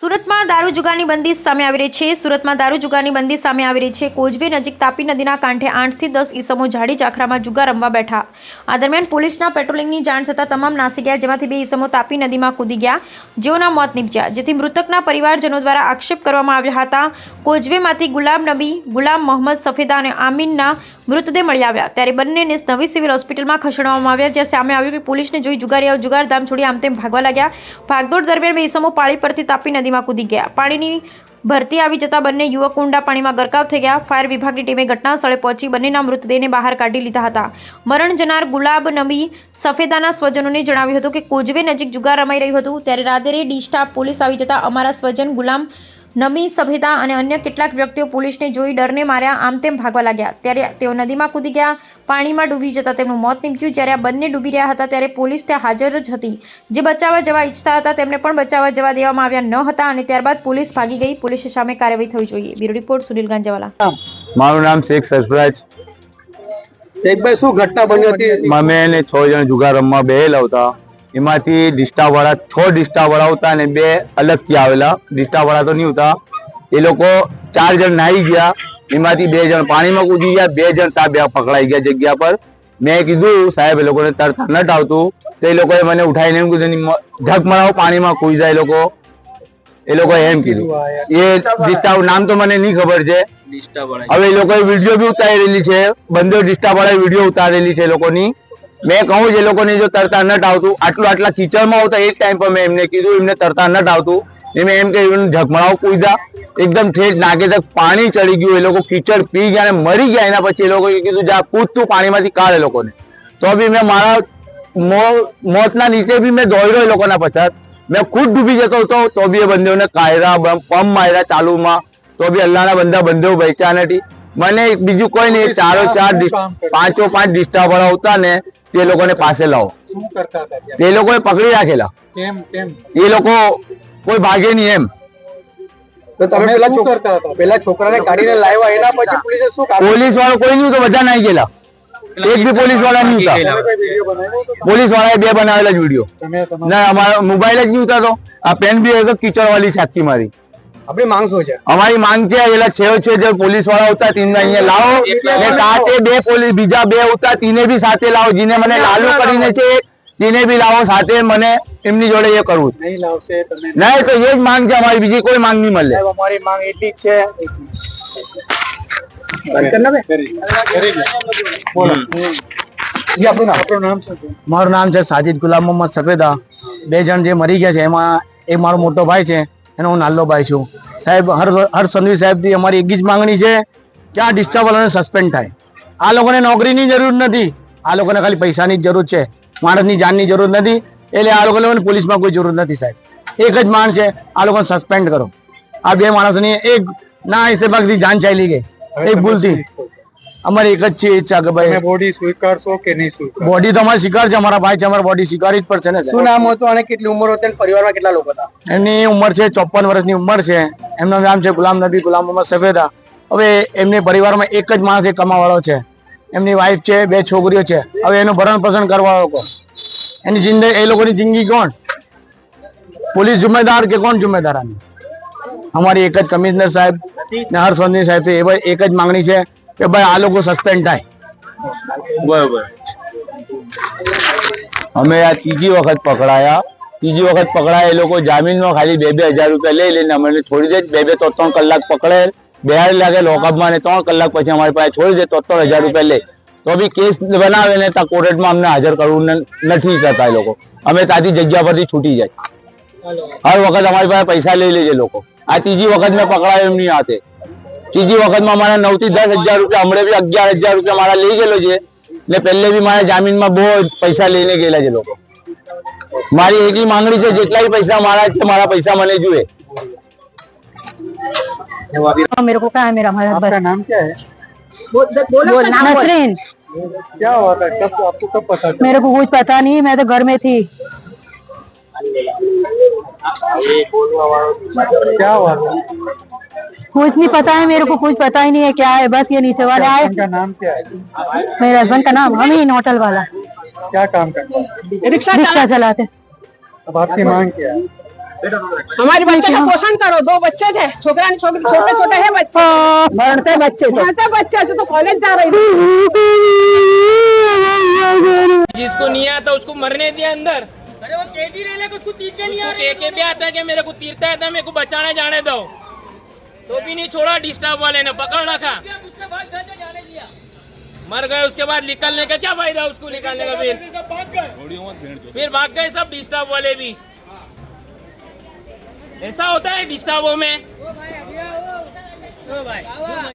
સુરતમાં દારૂ જુગારની બંદી સામે આવી રહી છે. સુરતમાં દારૂ જુગારની બંદી સામે આવી રહી છે. કોજવે નજીક તાપી નદીના કાંઠે આઠથી દસ ઈસમો જાડી ચાખરામાં જુગાર રમવા બેઠા. આ દરમિયાન પોલીસના પેટ્રોલિંગની જાણ થતાં તમામ નાસી ગયા, જેમાંથી બે ઈસમો તાપી નદીમાં કૂદી ગયા. જેઓના મોત નીપજ્યા. જેથી મૃતકના પરિવારજનો દ્વારા આક્ષેપ કરવામાં આવ્યા હતા. કોજવેમાંથી ગુલામ નબી, ગુલામ મોહમ્મદ સફેદા અને આમીનના મૃતદેહ મળી આવ્યા. ત્યારે બંનેને નવી સિવિલ હોસ્પિટલમાં ખસેડવામાં આવ્યા, જ્યાં સામે આવ્યું કે પોલીસને જોઈ જુગારીઓ જુગારધામ છોડી આમ તેમ ભાગવા લાગ્યા. ભાગદોડ દરમિયાન બે ઈસમો પાળી પરથી તાપી નદીમાં કૂદી ગયા. પાણીની ભરતી આવી જતા બંને યુવક ઊંડા પાણીમાં ગરકાવ થઈ ગયા. ફાયર વિભાગની ટીમે ઘટના સ્થળે પહોંચી બંનેના મૃતદેહને બહાર કાઢી લીધા હતા. મરણ જનાર ગુલાબ નબી સફેદાના સ્વજનોને જણાવ્યું હતું કે કોજવે નજીક જુગાર રમાઈ રહ્યું હતું. ત્યારે રાત્રે ડી સ્ટાફ પોલીસ આવી જતા અમારા સ્વજન ગુલામ નમી સભેદા અને અન્ય કેટલાક વ્યક્તિઓ પોલીસને જોઈ ડરને માર્યા આમ તેમ ભાગવા લાગ્યા. ત્યારે તેઓ નદીમાં કૂદી ગયા પાણીમાં ડૂબી જતા તેમનું મોત નીપજ્યું. જ્યારે આ બંને ડૂબી રહ્યા હતા ત્યારે પોલીસ ત્યાં હાજર જ હતી. જે બચાવવા જવા ઈચ્છતા હતા તેમને પણ બચાવવા જવા દેવામાં આવ્યા ન હતા અને ત્યારબાદ પોલીસ ભાગી ગઈ. પોલીસ સામે કાર્યવાહી થવી જોઈએ. Bureau report Sunil Ganjawala. મારું નામ શેખ સરફરાજ. શેખભાઈ શું ઘટના બની હતી? અમે અને છ જણ જુગાર રમવા બેહેલા હતા એમાંથી ડિસ્ટાવાળા છ ડિસ્ટા વાળા હતા અને બે અલગથી આવેલા. ડિસ્ટા વાળા તો નહીં હતા. એ લોકો ચાર જણ નાહી ગયા. એમાંથી બે જણ પાણીમાં કૂદી ગયા. બે જણ તા બે પકડાઈ ગયા જગ્યા પર. મેં કીધું સાહેબ એ લોકોને તરતા નટ આવતું તો એ લોકોએ મને ઉઠાઈને એમ કીધું "ની ઝક મરાવો પાણીમાં કૂદી જાય એ લોકો. એ લોકોએ એમ કીધું. એ ડિસ્ટાવ નામ તો મને નહીં ખબર છે. હવે એ લોકોએ વીડિયો બી ઉતારેલી છે. બંને ડિસ્ટા વાળા વીડિયો ઉતારેલી છે એ લોકોની. મેં કહું, જે લોકોને જો તરતા નટ આવતું આટલું આટલા કિચડમાં આવતા એ ટાઈમ પર મેં એમને કીધું, એમને તરતા નટ આવતું એ મેં એમ કહ્યું ઝકમરાવ કૂદા એકદમ ઠેઠ નાકે તક પાણી ચડી ગયું, એ લોકો કીચડ પી ગયા અને મરી ગયા. એના પછી એ લોકોએ કીધું, જા, કૂદ તું પાણીમાંથી, કાઢ એ લોકોને. તો બી મેં મારા મો- મોતના નીચે બી મેં દોડ્યો એ લોકોના પછાત. મેં ખુદ ડૂબી જતો હતો, તો બી એ બંદેઓને કાયરા પંપ માર્યા ચાલુમાં. તો બી અલ્લાહના બંદા બંદેઓ બચ્યા નથી. મને એક બીજું કોઈ નહીં, ચારો ચાર ડિસ- પાંચો પાંચ ડિસ્ટા વાળા હતા ને તે લોકોને પાસે લાવો. શું કરતા હતા તે લોકોએ પકડી રાખેલા. કેમ કેમ? એ લોકો કોઈ ભાગે નહીં એમ. પેલા શું કરતા હતા? પેલા છોકરાને કાઢીને લાવ્યા એના પછી પોલીસે શું કામ પોલીસ વાળો કોઈ નહીં તો બધા નાઈ ગયેલા. એક બી પોલીસવાળા નહીં? પોલીસ વાળાએ બે બનાવેલા જ વીડિયો. ના અમારા મોબાઈલ જ નહીં ઉતારતો. આ પેન બી હતો કીચડ વાળી છાતી મારી. આપણી માંગ શું છે? અમારી માંગ છે એલા છે છે જે પોલીસવાળા હતા તેને અહીંયા લાવો. ને સાથે બે પોલીસ બીજા બે હતા તેને બી સાથે લાવો જેને મને લાલુ કરીને છે તેને બી લાવો સાથે મને એમની જોડે એ કરવું નહીં લાવશે તમે નહીં તો એ જ માંગ છે અમારી બીજી કોઈ માંગ નહીં મળે. અમારી માંગ એટલી જ છે. મારું નામ છે સાજિદ ગુલામ મોહમ્મદ સફેદા. બે જણ જે મરી ગયા છે એમાં એક મારો મોટો ભાઈ છે. એનો હું નાલ્લોભાઈ છું. સાહેબ હર હર સંઘવી સાહેબથી અમારી એક જ માંગણી છે કે આ ડિસ્ટર્બ સસ્પેન્ડ થાય. આ લોકોને નોકરીની જરૂર નથી. આ લોકોને ખાલી પૈસાની જ જરૂર છે. માણસની જાનની જરૂર નથી. એટલે આ લોકોને પોલીસમાં કોઈ જરૂર નથી સાહેબ. એક જ માણ છે આ લોકોને સસ્પેન્ડ કરો. આ બે માણસોની એક ના ઇસ્તેફાકથી જાન ચાલી ગઈ. એક ભૂલથી. અમારી એક જ છે ઈચ્છા કે ભાઈ. બોડી સ્વીકારશો કે નહીં સ્વીકાર બોડી તો અમારે સ્વીકાર છે અમારા ભાઈ છે અમારે બોડી સ્વીકારી જ પડશે ને. શું નામ હતું અને કેટલી ઉંમર હતી પરિવારમાં કેટલા લોકો હતા? એમની ઉંમર છે ચોપન વર્ષની ઉંમર છે. એમનું નામ છે ગુલામ નબી ગુલામ મોહમ્મદ સફેદા. હવે એમની પરિવારમાં એક જ માણસ એ કમાવાળો છે. એમની વાઈફ છે બે છોકરીઓ છે. હવે એનું ભરણ પોષણ કરવાવાળો કોણ? એની જિંદગી એ લોકોની જિંદગી કોણ? પોલીસ જુમેદાર કે કોણ જુમેદાર આની? અમારી એક જ કમિશનર સાહેબ ને હર્ષ સાહેબ છે એ ભાઈ એક જ માંગણી છે. કે ભાઈ આ લોકો સસ્પેન્ડ થાય. બરોબર. અમે આ ત્રીજી વખત પકડાયા. ત્રીજી વખત પકડાયા એ લોકો જામીનમાં ખાલી બે બે હજાર રૂપિયા લઈ લઈને અમને છોડી દે. બે બે ત્રણ ત્રણ કલાક પકડે. બે લાગે લોકઅપમાં ને ત્રણ કલાક પછી અમારી પાસે છોડી દે ત્રણ ત્રણ હજાર રૂપિયા લે. તો બી કેસ બનાવે ને ત્યાં કોર્ટમાં અમને હાજર કરવું ન- નથી કરતા એ લોકો. અમે ત્યાંથી જગ્યા પરથી છૂટી જાય. હર વખત અમારી પાસે પૈસા લઈ લે છે લોકો. આ ત્રીજી વખત મેં પકડાયો એમની હાથે. ત્રીજી વખતમાં મારા નવ થી દસ હજાર રૂપિયા હમણાં બી અગિયાર હજાર રૂપિયા મારા લઈ ગયેલો છે ને પહેલે બી મારા જામીનમાં બહુ પૈસા લઈને ગયેલા છે લોકો મારી એકી માંગણી છે જેટલા બી પૈસા મારા છે મારા પૈસા મને જુએ हाँ, मेरे को क्या है मेरा हमारा आपका नाम क्या है बोल नसरीन क्या हुआ था कब आपको कब पता चला मेरे को कुछ पता नहीं मैं तो घर में थी क्या हुआ था कुछ नहीं पता है मेरे को कुछ पता ही नहीं है क्या है बस ये नीचे वाले आए। उनका नाम क्या है? मेरे हस्बैंड का नाम अमीन होटल वाला। क्या काम करता है? रिक्शा चलाते। अब आपकी मांग क्या है? हमारे बच्चे का पोषण करो दो बच्चे थे छोकरा छोटे छोटे छोटे है बच्चे। बढ़ते बच्चे बढ़ते बच्चे जो तो कॉलेज जा रही थी। जिसको नहीं आता उसको मरने दिया अंदर। अरे वो केटी रहे उसको तीर के नहीं आ के के भी आता है कि मेरे को तीरता है था मेरे को बचाने जाने दो। तो भी नहीं छोड़ा डिस्टर्ब वाले ने पकड़ रखा। मर गए उसके बाद निकलने का क्या फ़ायदा उसको निकालने का फिर? फिर भाग गए सब डिस्टर्ब वाले भी। ऐसा होता है डिस्टर्बो में। ओ भाई।